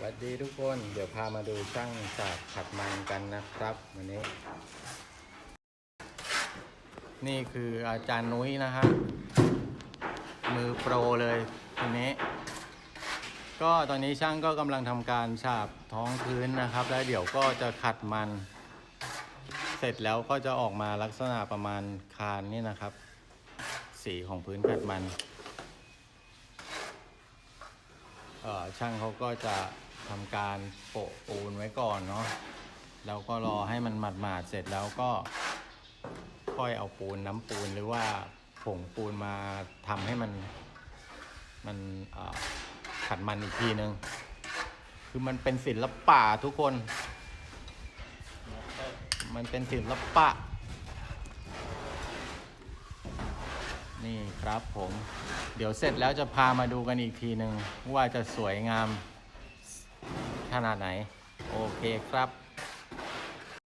สวัสดีทุกคน เดี๋ยวพามาดูช่างฉาบขัดมันกันนะครับ วันนี้ นี่คืออาจารย์นุ้ยนะฮะ มือโปรเลยทีนี้ ก็ตอนนี้ช่างก็กำลังทำการฉาบท้องพื้นนะครับ แล้วเดี๋ยวก็จะขัดมัน เสร็จแล้วก็จะออกมาลักษณะประมาณคานนี่นะครับ สีของพื้นขัดมัน เอ่อ ช่างเขาก็จะทำการโปะปูนไว้ก่อนเนาะแล้วก็รอให้มันหมาดๆเสร็จแล้วก็ค่อยเอาปูนน้ำปูนหรือว่าผงปูนมาทำให้มันมันขัดมันอีกทีนึง คือมันเป็นศิลปะทุกคน มันเป็นศิลปะ นี่ ครับผมเดี๋ยวเสร็จแล้วจะพามาดูกันอีกทีหนึ่งว่าจะสวยงามขนาดไหน โอเคครับ